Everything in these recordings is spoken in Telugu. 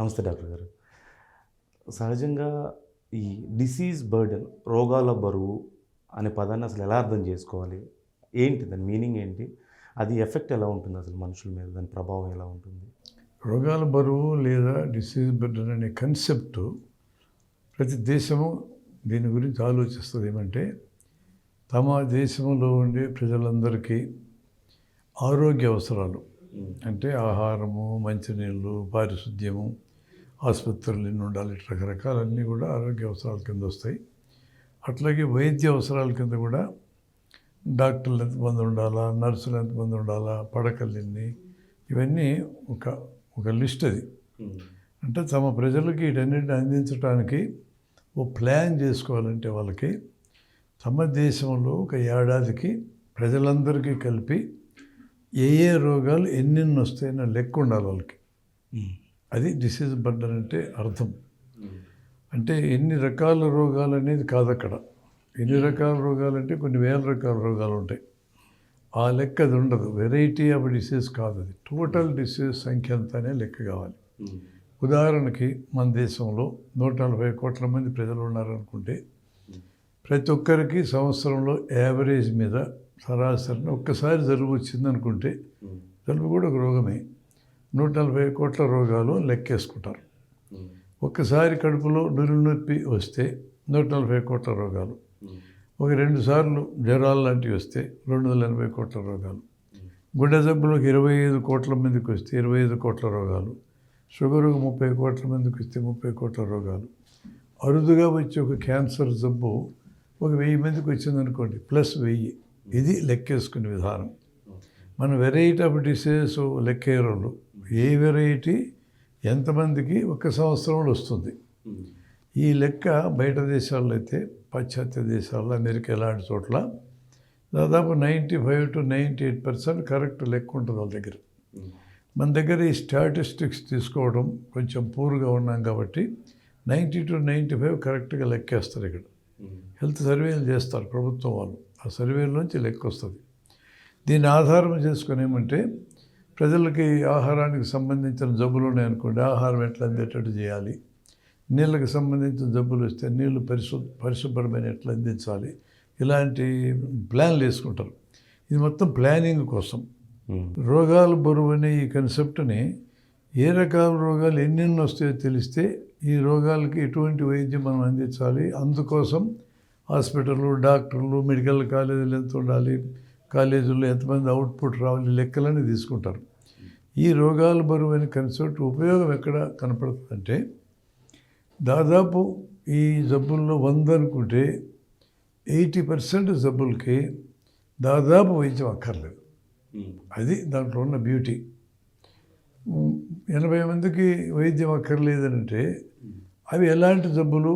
నమస్తే డాక్టర్ గారు. సహజంగా ఈ డిసీజ్ బర్డెన్ రోగాల బరువు అనే పదాన్ని అసలు ఎలా అర్థం చేసుకోవాలి? ఏంటి దాని మీనింగ్ ఏంటి? అది ఎఫెక్ట్ ఎలా ఉంటుంది అసలు మనుషుల మీద? దాని ప్రభావం ఎలా ఉంటుంది? రోగాల బరువు లేదా డిసీజ్ బర్డన్ అనే కన్సెప్ట్ ప్రతి దేశము దీని గురించి ఆలోచిస్తుంది. ఏమంటే తమ దేశంలో ఉండే ప్రజలందరికీ ఆరోగ్య అవసరాలు. అంటే ఆహారము మంచినీళ్ళు పారిశుద్ధ్యము ఆసుపత్రులు ఎన్ని ఉండాలి రకరకాలన్నీ కూడా ఆరోగ్య అవసరాల కింద వస్తాయి. అట్లాగే వైద్య అవసరాల కింద కూడా డాక్టర్లు ఎంతమంది ఉండాలా నర్సులు ఎంతమంది ఉండాలా పడకలు ఎన్ని ఇవన్నీ ఒక ఒక లిస్ట్ అది. అంటే తమ ప్రజలకి వీటన్నిటిని అందించడానికి ఓ ప్లాన్ చేసుకోవాలంటే వాళ్ళకి తమ దేశంలో ఒక ఏడాదికి ప్రజలందరికీ కలిపి ఏ ఏ రోగాలు ఎన్నెన్ని వస్తాయన్న లెక్క ఉండాలి వాళ్ళకి. అది డిసీజ్ బర్డన్ అంటే అర్థం. అంటే ఎన్ని రకాల రోగాలు అనేది కాదు అక్కడ ఎన్ని రకాల రోగాలు అంటే కొన్ని వేల రకాల రోగాలు ఉంటాయి. ఆ లెక్క అది ఉండదు. వెరైటీ ఆఫ్ డిసీజ్ కాదు అది. టోటల్ డిసీజ్ సంఖ్య అంతానే లెక్క కావాలి. ఉదాహరణకి మన దేశంలో నూట నలభై కోట్ల మంది ప్రజలు ఉన్నారనుకుంటే ప్రతి ఒక్కరికి సంవత్సరంలో యావరేజ్ మీద సరాసరిన ఒక్కసారి జలుబు వచ్చింది అనుకుంటే జలుబు కూడా ఒక రోగమే. నూట నలభై కోట్ల రోగాలు లెక్కేసుకుంటారు. ఒక్కసారి కడుపులో నురి నొప్పి వస్తే నూట నలభై కోట్ల రోగాలు. ఒక రెండు సార్లు జ్వరాలు లాంటివి వస్తే రెండు వందల ఎనభై కోట్ల రోగాలు. గుండె జబ్బులకు ఇరవై ఐదు కోట్ల మందికి వస్తే ఇరవై ఐదు కోట్ల రోగాలు. షుగర్కు ముప్పై కోట్ల మందికి వస్తే ముప్పై కోట్ల రోగాలు. అరుదుగా వచ్చే ఒక క్యాన్సర్ జబ్బు ఒక వెయ్యి మందికి వచ్చిందనుకోండి ప్లస్ వెయ్యి. ఇది లెక్కేసుకునే విధానం. మన వెరైటీ ఆఫ్ డిసీజెస్ లెక్కేరోళ్ళు ఏ వెరైటీ ఎంతమందికి ఒక సంవత్సరంలో వస్తుంది? ఈ లెక్క బయట దేశాల్లో అయితే పాశ్చాత్య దేశాల్లో అమెరికా ఇలాంటి చోట్ల దాదాపు ninety five to ninety eight percent correct లెక్క ఉంటుంది వాళ్ళ దగ్గర. మన దగ్గర ఈ స్టాటిస్టిక్స్ తీసుకోవడం కొంచెం పూర్గా ఉన్నాం కాబట్టి నైంటీ టు నైంటీ ఫైవ్ కరెక్ట్గా లెక్కేస్తారు ఇక్కడ. హెల్త్ సర్వేలు చేస్తారు ప్రభుత్వం వాళ్ళు. ఆ సర్వేల నుంచి లెక్క వస్తుంది. దీన్ని ఆధారం చేసుకుని ఏమంటే ప్రజలకి ఆహారానికి సంబంధించిన జబ్బులు ఉన్నాయనుకోండి ఆహారం ఎట్లా అందేటట్టు చేయాలి? నీళ్ళకి సంబంధించిన జబ్బులు వస్తే నీళ్ళు పరిశు పరిశుభ్రమైన ఎట్లా అందించాలి? ఇలాంటి ప్లాన్లు వేసుకుంటారు. ఇది మొత్తం ప్లానింగ్ కోసం. రోగాలు బరువు అనే ఈ కన్సెప్ట్ని ఏ రకాల రోగాలు ఎన్నెన్ని వస్తాయో తెలిస్తే ఈ రోగాలకి ఎటువంటి వైద్యం మనం అందించాలి? అందుకోసం హాస్పిటళ్ళు డాక్టర్లు మెడికల్ కాలేజీలు ఎంత ఉండాలి? కాలేజీల్లో ఎంతమంది అవుట్పుట్ రావాలి లెక్కలని తీసుకుంటారు. ఈ రోగాల బరువు అనే కన్సెప్ట్ ఉపయోగం ఎక్కడ కనపడుతుందంటే దాదాపు ఈ జబ్బుల్లో వంద అనుకుంటే ఎయిటీ పర్సెంట్ జబ్బులకి దాదాపు వైద్యం అక్కర్లేదు. అది దాంట్లో ఉన్న బ్యూటీ. ఎనభై మందికి వైద్యం అక్కర్లేదనంటే అవి ఎలాంటి జబ్బులు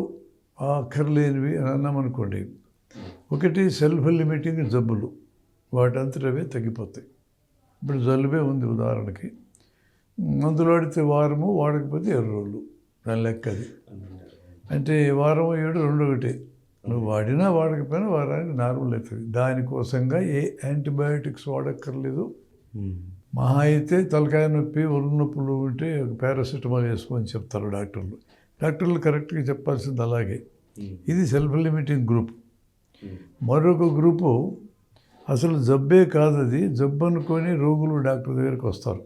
అక్కర్లేనివి అని అన్నామనుకోండి ఒకటి సెల్ఫ్ లిమిటింగ్ జబ్బులు. వాటంతటవే తగ్గిపోతాయి. ఇప్పుడు జలుబే ఉంది ఉదాహరణకి. మందులు వాడితే వారము వాడకపోతే ఎర్ర రోజులు. దాని లెక్క అది. అంటే వారం ఏడు రెండు ఒకటి. నువ్వు వాడినా వాడకపోయినా వారానికి నార్మల్ అవుతుంది. దానికోసంగా ఏ యాంటీబయాటిక్స్ వాడక్కర్లేదు. మహా అయితే తలకాయ నొప్పి ఒళ్ళు నొప్పులు ఉంటే ఒక పారాసిటమాల్ వేసుకోమని చెప్తారు డాక్టర్లు. డాక్టర్లు కరెక్ట్గా చెప్పాల్సింది అలాగే. ఇది సెల్ఫ్ లిమిటింగ్ గ్రూప్. మరొక గ్రూపు అసలు జబ్బే కాదు అది జబ్బు అనుకొని రోగులు డాక్టర్ దగ్గరికి వస్తారు.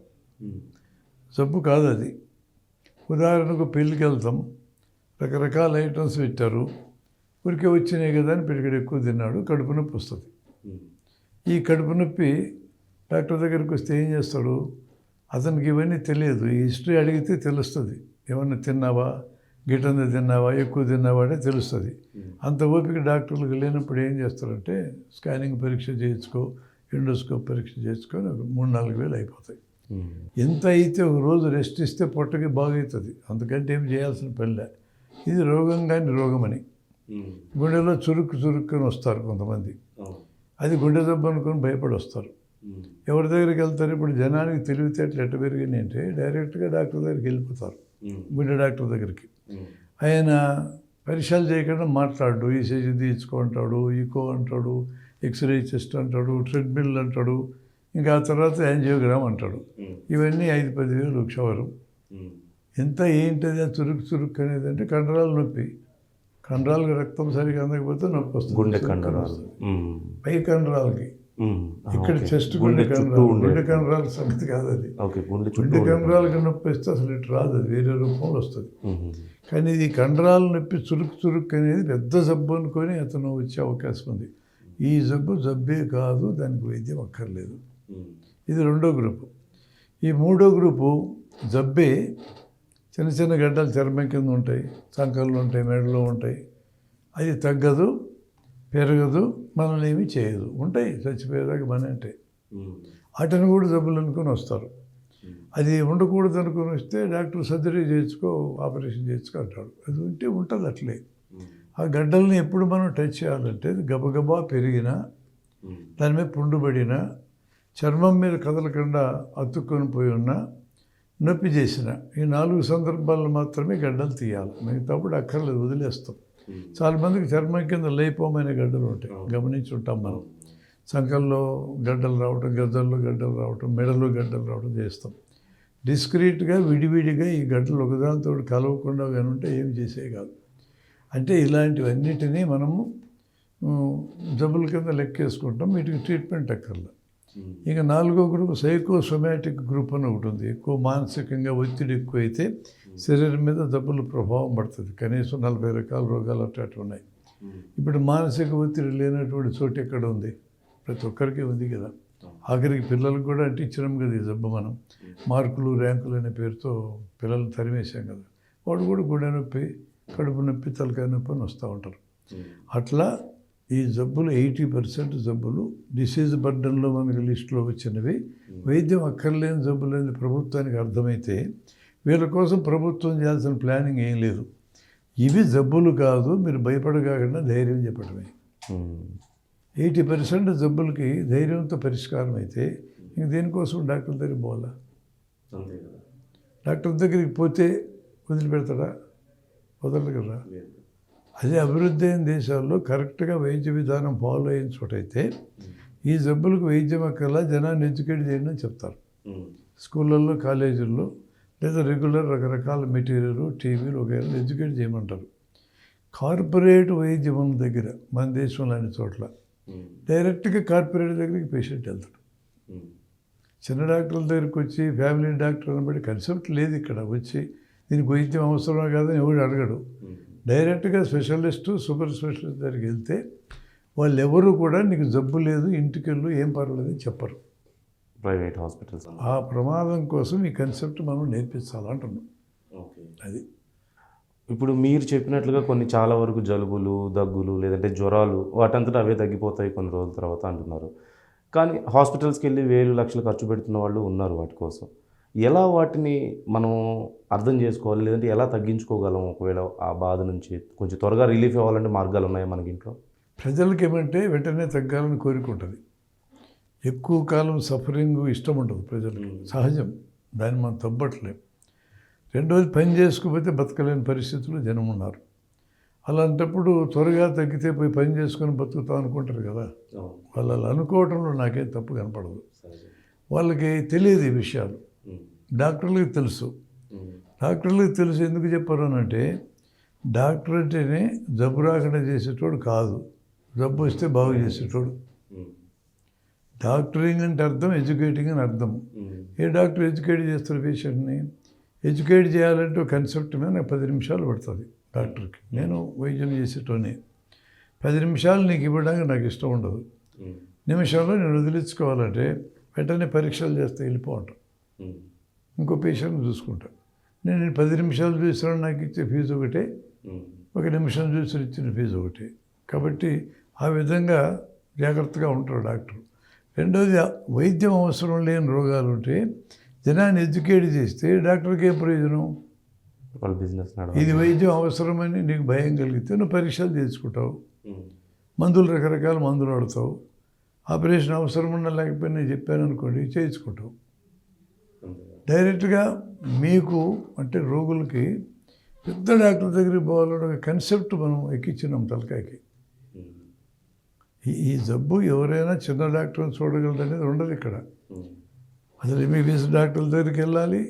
జబ్బు కాదు అది ఉదాహరణకు పెళ్ళికి వెళ్తాం. రకరకాల ఐటమ్స్ పెట్టారు. ఊరికే వచ్చినాయి కదా అని పిడికడు ఎక్కువ తిన్నాడు. కడుపు నొప్పి వస్తుంది. ఈ కడుపు నొప్పి డాక్టర్ దగ్గరికి వస్తే ఏం చేస్తాడు? అతనికి ఇవన్నీ తెలియదు. ఈ హిస్టరీ అడిగితే తెలుస్తుంది. ఏమన్నా తిన్నావా? గిటంద తిన్నావా ఎక్కువ తిన్నావా అంటే తెలుస్తుంది. అంత ఓపిక డాక్టర్లకు లేనప్పుడు ఏం చేస్తారంటే స్కానింగ్ పరీక్ష చేయించుకో ఎండోస్కోప్ పరీక్ష చేయించుకొని ఒక మూడు నాలుగు వేలు అయిపోతాయి. ఎంత అయితే ఒక రోజు రెస్ట్ ఇస్తే పొట్టకి బాగవుతుంది అందుకంటే ఏం చేయాల్సిన పనిలే ఇది రోగం కానీ రోగమని. గుండెలో చురుక్కు చురుక్కుని వస్తారు కొంతమంది. అది గుండె జబ్బు అనుకొని భయపడి వస్తారు ఎవరి దగ్గరికి వెళ్తారు? ఇప్పుడు జనానికి తెలివితేటలు ఎట్ట పెరిగినాయి అంటే డైరెక్ట్గా డాక్టర్ దగ్గరికి వెళ్ళిపోతారు. గుండె డాక్టర్ దగ్గరికి. ఆయన పరీక్షలు చేయకుండా మాట్లాడు ఈసీజీ తీయించుకో అంటాడు ఈకో అంటాడు ఎక్స్రే చెస్ట్ అంటాడు ట్రెడ్మిల్ అంటాడు ఇంకా ఆ తర్వాత యాంజియోగ్రామ్ అంటాడు. ఇవన్నీ ఐదు పది వేలు క్షవరం ఎంత ఏంటది ఆ చురుకు చురుకు అనేది అంటే కండరాలు నొప్పి. కండరాలకు రక్తం సరిగా అందకపోతే నొప్పి వస్తుంది. గుండె కండరాలు. పై కండరాలకి. ఇక్కడ. చెస్ట్ గుండె ఉండే. గుండె కండరాల సంగతి కాదు అది. గుండె కండరాలకి నొప్పి వస్తే అసలు ఇటు రాదు అది వేరే రూపంలో వస్తుంది. కానీ ఇది కండరాల నొప్పి చురుకు చురుకు అనేది పెద్ద జబ్బు అనుకొని అతను వచ్చే అవకాశం ఉంది. ఈ జబ్బు జబ్బే కాదు దానికి వైద్యం అక్కర్లేదు. ఇది రెండో గ్రూపు. ఈ మూడో గ్రూపు జబ్బే చిన్న చిన్న గడ్డలు చర్మం కింద ఉంటాయి చంకల్లో ఉంటాయి మెడలో ఉంటాయి. అది తగ్గదు పెరగదు మనల్ని ఏమీ చేయదు. ఉంటాయి చచ్చిపోయేదాకా మన మ్మ్. వాటిని కూడా జబ్బులు అనుకొని వస్తారు. అది ఉండకూడదు అనుకుని వస్తే డాక్టర్ సర్జరీ చేయించుకో ఆపరేషన్ చేయించుకో అంటాడు. అది ఉంటే ఉంటుంది అట్లే. ఆ గడ్డల్ని ఎప్పుడు మనం టచ్ చేయాలంటే గబగబా పెరిగినా. దాని మీద పుండుబడిన చర్మం మీద కదలకుండా అతుక్కొని పోయి ఉన్న నొప్పి చేసిన ఈ నాలుగు సందర్భాల్లో మాత్రమే గడ్డలు తీయాలి. మిగతాప్పుడు అక్కర్లేదు వదిలేస్తాం. మ్మ్. చాలా మందికి చర్మం కింద లేపోమైన గడ్డలు ఉంటాయి. గమనించి ఉంటాం మనం. సంకల్లో గడ్డలు రావటం గద్దల్లో గడ్డలు రావటం మెడలో గడ్డలు రావటం చేస్తాం. డిస్క్రీట్గా విడివిడిగా ఈ గడ్డలు ఒకదానితో కలవకుండా కానీ ఉంటే ఏమి చేసే కాదు. అంటే ఇలాంటివన్నిటినీ మనము జబ్బుల కింద లెక్కేసుకుంటాం. వీటికి ట్రీట్మెంట్ అక్కర్లేదు. ఇక నాలుగో గ్రూప్ సైకోసొమాటిక్ గ్రూప్ అని ఒకటి ఉంది. ఎక్కువ మానసికంగా ఒత్తిడి ఎక్కువైతే శరీరం మీద జబ్బుల ప్రభావం పడుతుంది. కనీసం నలభై రకాల రోగాలు అట్లాంటివి ఉన్నాయి. మ్మ్. ఇప్పుడు మానసిక ఒత్తిడి లేనటువంటి చోటు ఎక్కడ ఉంది? ప్రతి ఒక్కరికి ఉంది కదా. ఆఖరికి పిల్లలకు కూడా అంటించినాం కదా ఈ జబ్బు మనం. మార్కులు ర్యాంకులు అనే పేరుతో పిల్లల్ని తరిమేశాం కదా. వాడు కూడా గుండె నొప్పి కడుపు నొప్పి తలకాయ నొప్పి అని వస్తూ ఉంటారు. అట్లా ఈ జబ్బులు ఎయిటీ పర్సెంట్ జబ్బులు డిసీజ్ బర్డన్లో మనకి లిస్టులో వచ్చినవి. వైద్యం అక్కర్లేని జబ్బులు అనేది ప్రభుత్వానికి అర్థమైతే వీళ్ళ కోసం ప్రభుత్వం చేయాల్సిన ప్లానింగ్ ఏం లేదు. ఇవి జబ్బులు కాదు మీరు భయపడకాకుండా ధైర్యం చెప్పడమే. ఎయిటీ పర్సెంట్ జబ్బులకి ధైర్యంతో పరిష్కారం అయితే ఇంక దేనికోసం డాక్టర్ దగ్గరికి పోవాలా? డాక్టర్ దగ్గరికి పోతే వదిలిపెడతాడా? వదలరు కదా. అదే అభివృద్ధి అయిన దేశాల్లో కరెక్ట్గా వైద్య విధానం ఫాలో అయిన చోటైతే ఈ జబ్బులకు వైద్యం అక్కర్లా జనాన్ని ఎడ్యుకేట్ చేయండి అని చెప్తారు. స్కూళ్ళల్లో కాలేజీల్లో లేదా రెగ్యులర్ రకరకాల మెటీరియల్ టీవీలు వగైరా ఎడ్యుకేట్ చేయమంటారు కార్పొరేట్ వైద్యం దగ్గర మన దేశంలో అన్ని చోట్ల. డైరెక్ట్గా కార్పొరేట్ దగ్గరికి పేషెంట్ వెళ్తాడు. చిన్న డాక్టర్ల దగ్గరికి వచ్చి ఫ్యామిలీ డాక్టర్ అనబడి కన్సెప్ట్ లేదు ఇక్కడ వచ్చి దీనికి వైద్యం అవసరమా కాదని ఎవడు అడగడు. డైరెక్ట్గా స్పెషలిస్టు సూపర్ స్పెషలిస్ట్ దగ్గరికి వెళ్తే వాళ్ళు ఎవరు కూడా నీకు జబ్బు లేదు ఇంటికి వెళ్ళు ఏం పర్వాలేదు అని చెప్పరు. Private hospitals. ఆ ప్రమాదం కోసం ఈ కన్సెప్ట్ మనం నేర్పించాలంటున్నాం. ఓకే. అది. ఇప్పుడు మీరు చెప్పినట్లుగా కొన్ని చాలా వరకు జలుబులు దగ్గులు లేదంటే జ్వరాలు వాటంతటా అవే తగ్గిపోతాయి కొన్ని రోజుల తర్వాత అంటున్నారు. కానీ హాస్పిటల్స్కి వెళ్ళి వేలు లక్షలు ఖర్చు పెడుతున్న వాళ్ళు ఉన్నారు వాటి కోసం. ఎలా వాటిని మనం అర్థం చేసుకోవాలి? లేదంటే ఎలా తగ్గించుకోగలం ఒకవేళ ఆ బాధ నుంచి కొంచెం త్వరగా రిలీఫ్ అవ్వాలంటే మార్గాలు ఉన్నాయా మనకి ఇంట్లో? ప్రజలకి ఏమంటే వెంటనే తగ్గాలని కోరిక ఉంటుంది. ఎక్కువ కాలం సఫరింగ్ ఇష్టం ఉండదు ప్రజలకి. సహజం. దాన్ని మనం తప్పట్లేం. రెండోది పని చేసుకోకపోతే బతకలేని పరిస్థితుల్లో జనం ఉన్నారు అలాంటప్పుడు త్వరగా తగ్గితే పోయి పని చేసుకొని బతుకుతాం అనుకుంటారు కదా? వాళ్ళు అలా అనుకోవటంలో నాకేం తప్పు కనపడదు. వాళ్ళకి తెలియదు ఈ విషయాలు. డాక్టర్లకు తెలుసు. డాక్టర్లకు తెలుసు ఎందుకు చెప్పారు అంటే డాక్టర్ అంటేనే జబ్బు రాకుండా చేసేటోడు కాదు. జబ్బు వస్తే బాగు చేసేటోడు. డాక్టరింగ్ అంటే అర్థం ఎడ్యుకేటింగ్ అని అర్థం. ఏ డాక్టర్ ఎడ్యుకేట్ చేస్తారు పేషెంట్ని? ఎడ్యుకేట్ చేయాలంటే ఒక కన్సెప్ట్ మీద నాకు పది నిమిషాలు పడుతుంది డాక్టర్కి. నేను వైద్యం చేసేటోనే పది నిమిషాలు నీకు ఇవ్వడానికి నాకు ఇష్టం ఉండదు. నిమిషంలో నేను వదిలించుకోవాలంటే వెంటనే పరీక్షలు చేస్తే వెళ్ళిపోవటం. ఇంకో పేషెంట్ చూసుకుంటా. నేను పది నిమిషాలు చూసిన నాకు ఇచ్చే ఫీజు ఒకటే. ఒక నిమిషం చూసి ఇచ్చిన ఫీజు ఒకటి. కాబట్టి ఆ విధంగా జాగ్రత్తగా ఉంటారు డాక్టర్. రెండోది వైద్యం అవసరం లేని రోగాలు ఉంటే జనాన్ని ఎడ్యుకేట్ చేస్తే డాక్టర్కి ఏం ప్రయోజనం? వాళ్ళ బిజినెస్ ఇది వైద్యం అవసరమని నీకు భయం కలిగితే నువ్వు పరీక్షలు చేసుకుంటావు. మందులు రకరకాల మందులు వాడతావు. ఆపరేషన్ అవసరం ఉన్నా లేకపోయినా చెప్పాను అనుకోండి చేయించుకుంటావు. డైరెక్ట్గా మీకు అంటే రోగులకి పెద్ద డాక్టర్ దగ్గరికి పోవాలని ఒక కన్సెప్ట్ మనం ఎక్కించినాం తలకాయకి. ఈ ఈ జబ్బు ఎవరైనా చిన్న డాక్టర్ని చూడగలరు అనేది ఉండదు ఇక్కడ. అసలు ఎంబీబీఎస్ డాక్టర్ల దగ్గరికి వెళ్ళాలి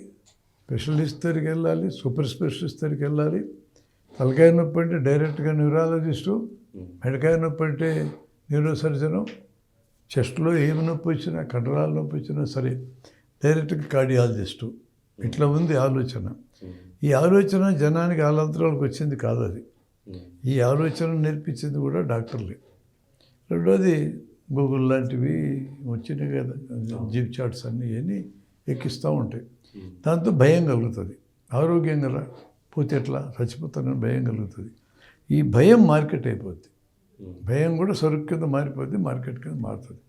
స్పెషలిస్ట్ దగ్గరికి వెళ్ళాలి సూపర్ స్పెషలిస్ట్ దగ్గరికి వెళ్ళాలి. తలకాయ నొప్పి అంటే డైరెక్ట్గా న్యూరాలజిస్టు మెడకాయ నొప్పి అంటే న్యూరోసర్జను చెస్ట్లో ఏమి నొప్పి వచ్చినా కండరాల నొప్పి వచ్చినా సరే డైరెక్ట్గా కార్డియాలజిస్టు. ఇట్లా ఉంది ఆలోచన. ఈ ఆలోచన జనానికి ఆలంతరాలకు వచ్చింది కాదు అది. ఈ ఆలోచన నేర్పించింది కూడా డాక్టర్లే. రెండోది గూగుల్ లాంటివి వచ్చినాయి కదా జీప్ చార్ట్స్ అన్నీ ఇవన్నీ ఎక్కిస్తూ ఉంటాయి. దాంతో భయం కలుగుతుంది. ఆరోగ్యంగా రా పోతే ఎట్లా? చచ్చిపోతానని భయం కలుగుతుంది. ఈ భయం మార్కెట్ అయిపోద్ది. భయం కూడా సరుకు కింద మారిపోద్ది మార్కెట్ కింద మారుతుంది.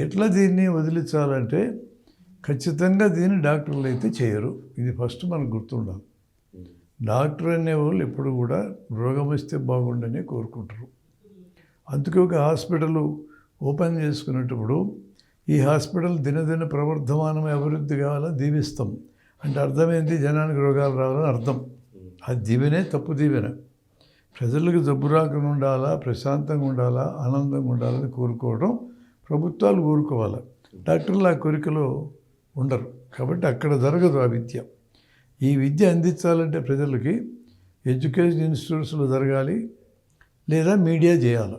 ఎట్లా దీన్ని వదిలించాలంటే ఖచ్చితంగా దీన్ని డాక్టర్లు అయితే చేయరు. ఇది ఫస్ట్ మనకు గుర్తుండాలి. డాక్టర్ అనేవాళ్ళు ఎప్పుడు కూడా రోగం వస్తే బాగుండని కోరుకుంటారు. అందుకే ఒక హాస్పిటల్ ఓపెన్ చేసుకునేటప్పుడు ఈ హాస్పిటల్ దినదిన ప్రవర్ధమానం అభివృద్ధి కావాలని దీవిస్తాం. అంటే అర్థమైంది జనానికి రోగాలు రావాలని అర్థం. ఆ దీవెనే తప్పు దీవెన. ప్రజలకు జబ్బు రాకుండా ఉండాలా? ప్రశాంతంగా ఉండాలా? ఆనందంగా ఉండాలని కోరుకోవడం ప్రభుత్వాలు కోరుకోవాలి. డాక్టర్లు ఆ కోరికలో ఉండరు. కాబట్టి అక్కడ జరగదు ఆ విద్య. ఈ విద్య అందించాలంటే ప్రజలకి ఎడ్యుకేషన్ ఇన్స్టిట్యూట్స్లో జరగాలి లేదా మీడియా చేయాలి.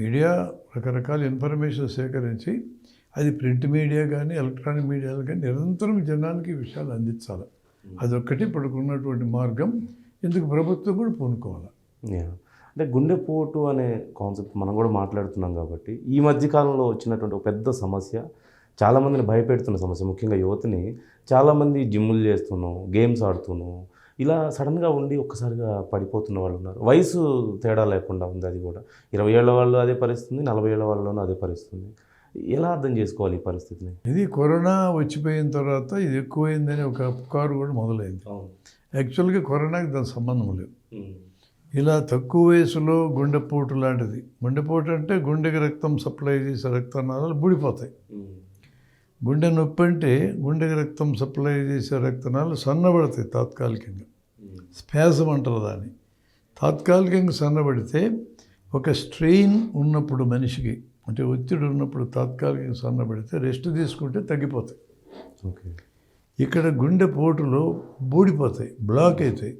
మీడియా రకరకాల ఇన్ఫర్మేషన్ సేకరించి అది ప్రింట్ మీడియా కానీ ఎలక్ట్రానిక్ మీడియాలు కానీ నిరంతరం జనానికి విషయాలు అందించాలి. అదొక్కటి ఇప్పటికున్నటువంటి మార్గం. ఇందుకు ప్రభుత్వం కూడా పూనుకోవాలి. అంటే గుండెపోటు అనే కాన్సెప్ట్ మనం కూడా మాట్లాడుతున్నాం కాబట్టి ఈ మధ్య కాలంలో వచ్చినటువంటి ఒక పెద్ద సమస్య చాలామందిని భయపెడుతున్న సమస్య. ముఖ్యంగా యువతని చాలామంది జిమ్ములు చేస్తున్నాం గేమ్స్ ఆడుతున్నాం ఇలా సడన్గా ఉండి ఒక్కసారిగా పడిపోతున్న వాళ్ళు ఉన్నారు. వయసు తేడా లేకుండా ఉంది అది కూడా. ఇరవై ఏళ్ళ వాళ్ళు అదే పరిస్థితి నలభై ఏళ్ళ వాళ్ళలోనూ అదే పరిస్థితి ఎలా అర్థం చేసుకోవాలి ఈ పరిస్థితిని? ఇది కరోనా వచ్చిపోయిన తర్వాత ఇది ఎక్కువైందని ఒక పుకారు కూడా మొదలైంది. యాక్చువల్గా కరోనాకి దాని సంబంధం లేదు. ఇలా తక్కువ వయసులో గుండెపోటు లాంటిది. గుండెపోటు అంటే గుండెకి రక్తం సప్లై చేసే రక్తనాళాలు బూడిపోతాయి. గుండె నొప్పి అంటే గుండెకి రక్తం సప్లై చేసే రక్తనాళాలు సన్నబడతాయి తాత్కాలికంగా. స్పాజం అంటారు దాన్ని. తాత్కాలికంగా సన్నబడితే ఒక స్ట్రెయిన్ ఉన్నప్పుడు మనిషికి అంటే ఒత్తిడి ఉన్నప్పుడు తాత్కాలికంగా సన్నబడితే రెస్ట్ తీసుకుంటే తగ్గిపోతాయి. ఓకే. ఇక్కడ గుండె పోటులో బూడిపోతాయి బ్లాక్ అవుతాయి.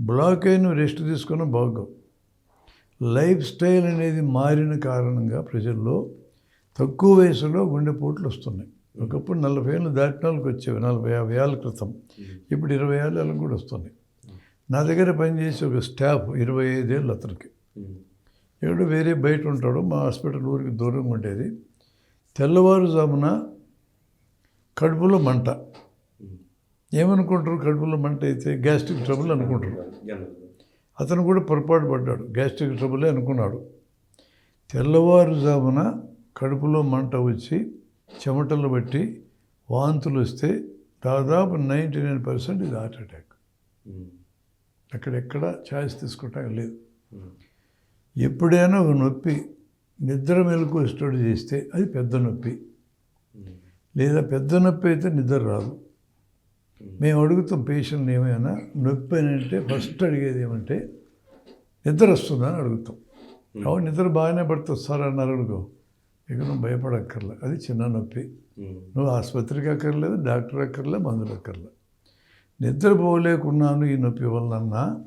బ్లాక్ అయిన రెస్ట్ తీసుకున్న బాగోవు లైఫ్ స్టైల్ అనేది మారిన కారణంగా ప్రజల్లో తక్కువ వయసులో గుండెపోట్లు వస్తున్నాయి. ఒకప్పుడు నలభై ఏళ్ళు దాటిన వాళ్ళకి వచ్చేవి నలభై యాభై ఏళ్ళ క్రితం. ఇప్పుడు ఇరవై ఏళ్ళ కూడా వస్తున్నాయి. నా దగ్గర పనిచేసే ఒక స్టాఫ్ ఇరవై ఐదేళ్ళు అతనికి. ఎవడు వేరే బయట ఉంటాడు మా హాస్పిటల్ ఊరికి దూరంగా ఉండేది. తెల్లవారుజామున కడుపులో మంట. ఏమనుకుంటారు కడుపులో మంట అయితే? గ్యాస్ట్రిక్ ట్రబుల్ అనుకుంటారు. అతను కూడా పొరపాటు పడ్డాడు గ్యాస్ట్రిక్ ట్రబులే అనుకున్నాడు. తెల్లవారుజామున కడుపులో మంట వచ్చి చెమటలు బట్టి వాంతులు వస్తే దాదాపు నైంటీ నైన్ పర్సెంట్ ఇది హార్ట్ అటాక్. అక్కడెక్కడ ఛాయిస్ తీసుకోవటం లేదు. ఎప్పుడైనా ఒక నొప్పి నిద్ర మెలకు వచ్చేటట్టు చేస్తే అది పెద్ద నొప్పి. లేదా పెద్ద నొప్పి అయితే నిద్ర రాదు. మేము అడుగుతాం పేషెంట్ని ఏమైనా నొప్పి అని అంటే ఫస్ట్ అడిగేది ఏమంటే నిద్ర వస్తుందని అడుగుతాం. అవును నిద్ర బాగానే పడుతుంది సార్ అన్నారు అనుకో. ఇక నువ్వు భయపడక్కర్లే. అది చిన్న నొప్పి. నువ్వు ఆసుపత్రికి అక్కర్లేదు డాక్టర్ అక్కర్లే మందులు అక్కర్లే. నిద్రపోలేకున్నాను ఈ నొప్పి వలన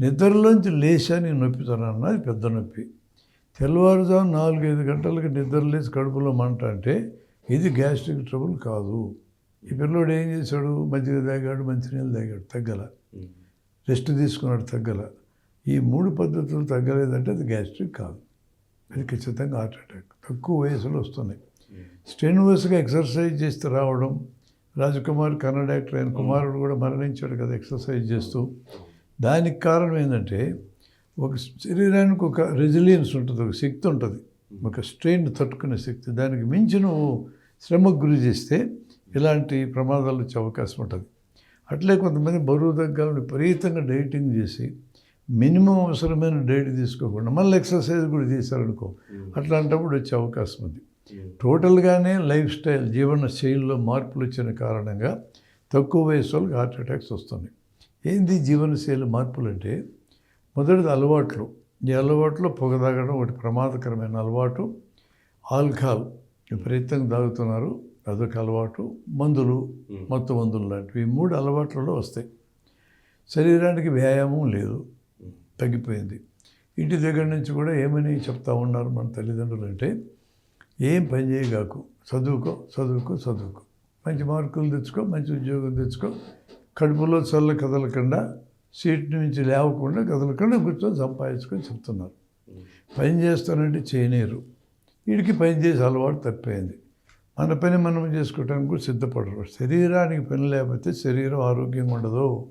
నిద్రలోంచి లేచాను ఈ నొప్పితోనన్న అది పెద్ద నొప్పి. తెల్లవారుజాము నాలుగైదు గంటలకి నిద్ర లేచి కడుపులో మంట అంటే ఇది గ్యాస్ట్రిక్ ట్రబుల్ కాదు. ఈ పిల్లోడు ఏం చేశాడు? మజ్జిగ తాగాడు మంచినీళ్ళు తాగాడు తగ్గల. రెస్ట్ తీసుకున్నాడు తగ్గల. ఈ మూడు పద్ధతులు తగ్గలేదంటే అది గ్యాస్ట్రిక్ కాదు. అది ఖచ్చితంగా హార్ట్ అటాక్. తక్కువ వయసులో వస్తున్నాయి. స్టెన్యూస్గా ఎక్సర్సైజ్ చేస్తే రావడం రాజకుమార్ కన్నడ యాక్టర్ ఆయన కుమారుడు కూడా మరణించాడు కదా ఎక్సర్సైజ్ చేస్తూ. దానికి కారణం ఏంటంటే ఒక శరీరానికి ఒక రెజిలియన్స్ ఉంటుంది ఒక శక్తి ఉంటుంది. ఒక స్ట్రెయిన్ తట్టుకునే శక్తి. దానికి మించి నువ్వు శ్రమకు గురి చేస్తే ఇలాంటి ప్రమాదాలు వచ్చే అవకాశం ఉంటుంది. అట్లే కొంతమంది బరువు తగ్గాలని విపరీతంగా డైటింగ్ చేసి మినిమం అవసరమైన డైట్ తీసుకోకుండా మళ్ళీ ఎక్సర్సైజ్ కూడా చేశారనుకో అట్లాంటప్పుడు వచ్చే అవకాశం ఉంది. టోటల్గానే లైఫ్ స్టైల్ జీవన శైలిలో మార్పులు వచ్చిన కారణంగా తక్కువ వయసు వాళ్ళకి హార్ట్ అటాక్స్ వస్తున్నాయి. ఏంది జీవనశైలి మార్పులు అంటే మొదటిది అలవాట్లు. ఈ అలవాట్లో పొగ తాగడం ఒకటి ప్రమాదకరమైన అలవాటు. ఆల్కహాల్ విపరీతంగా తాగుతున్నారు అదొక అలవాటు. మందులు మత్తు మందులు లాంటివి మూడు అలవాట్లలో వస్తాయి. శరీరానికి వ్యాయామం లేదు. తగ్గిపోయింది. ఇంటి దగ్గర నుంచి కూడా ఏమని చెప్తా ఉన్నారు మన తల్లిదండ్రులు అంటే ఏం పని చేయగాకు చదువుకో చదువుకో చదువుకో. మంచి మార్కులు తెచ్చుకో మంచి ఉద్యోగం తెచ్చుకో. కడుపులో చల్ల కదలకుండా సీట్ నుంచి లేవకుండా కదలకుండా కూర్చొని సంపాదించుకొని చెప్తున్నారు. పని చేస్తానంటే చేయలేరు. వీడికి పని చేసే అలవాటు తప్పైంది. మన పని మనం చేసుకోవడానికి కూడా సిద్ధపడరు. శరీరానికి పని లేకపోతే శరీరం ఆరోగ్యంగా ఉండదు.